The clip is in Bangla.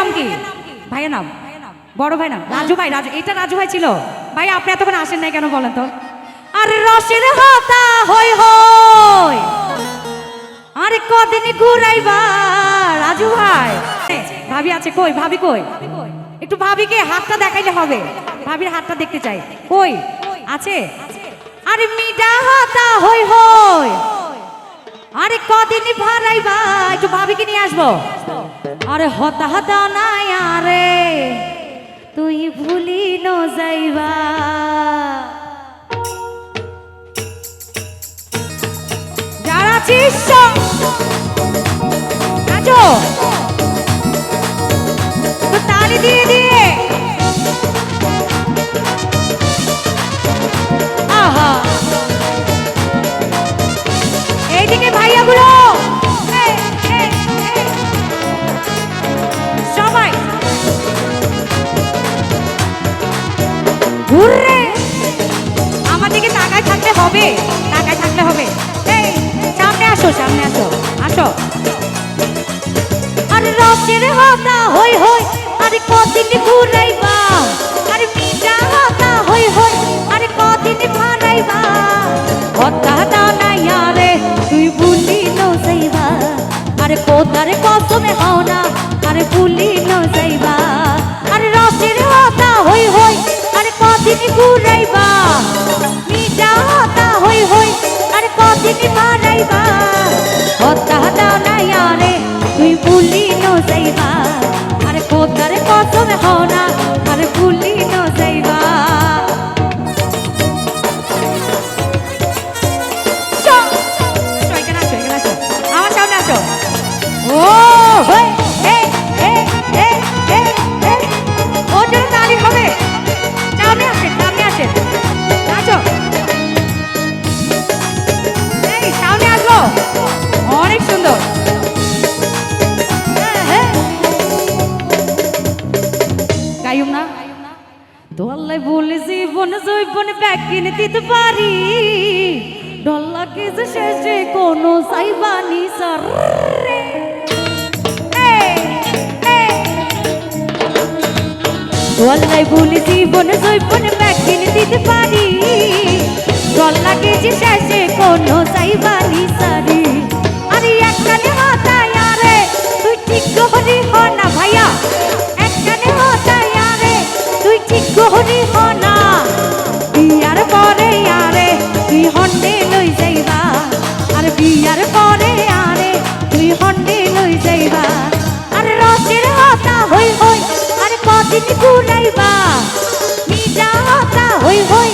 নাম কি? ভাইয়ের নাম? বড় ভাই নাম? রাজু ভাই, রাজু। এটা রাজু ভাই ছিল। ভাই, আপনি এতক্ষণ আসেন নাই কেন বলেন তো? আরে রসের হতা, হই হই। আরে কদিন ঘুরাইবা, রাজু ভাই? ভাবি আছে, কই? ভাবি কই? একটু ভাবিকে হাতটা দেখাইলে হবে। ভাবির হাতটা দেখতে চাই। কই? আছে? আরে মিডা হতা, হই হই। আরে কদিন ভাড়াইবা, একটু ভাবিকে নিয়ে আসব। আরে হতাহত হতা নাই আরে তুই ভুলি ন যাইবা। যারা আছিস ঘুররে! আমার দিকে তাকায় থাকতে হবে, তাকায় থাকলে হবে। এই, সামনে আসো সামনে আসো আসো। আরে রসের হতা হই হই, আরে কদিন ঘুরাইবা। আরে মিঠা হতা হই হই, আরে কদিন ভারাইবা হতা দা নাই আরে তুই ভুলি ন যাইবা। আরে কোদারে কসমে হও না, আরে ভুলি ঘুরাইবা মিঠা হতা হই হই আরে কদিন ভারাইবা হতা দা নাই আরে তুই ভুলি ন যাইবা আরে কোদারে কসমে হও না আরে ভুলি ন যাইবা চো। আসো, এখানে আসো, এখানে আসো। আমার সামনে আসো। ও, হই, দোল্লাই বলে জীবন জৈবন ব্যাগ কিনে দিতে পারি। ডল্লা কিছু শেষে কোনো সাইবানি সার দোল্লাই বলে জীবন জৈবন হ না। বিয়ার পরে আরে তুই হন্ডে লই যাইবা। আর বিয়ার পরে আরে তুই হন্ডে লই যাইবা। আরে রসের হতা হই হই আরে কদিন ঘুরাইবা। মিঠা হতা হই হই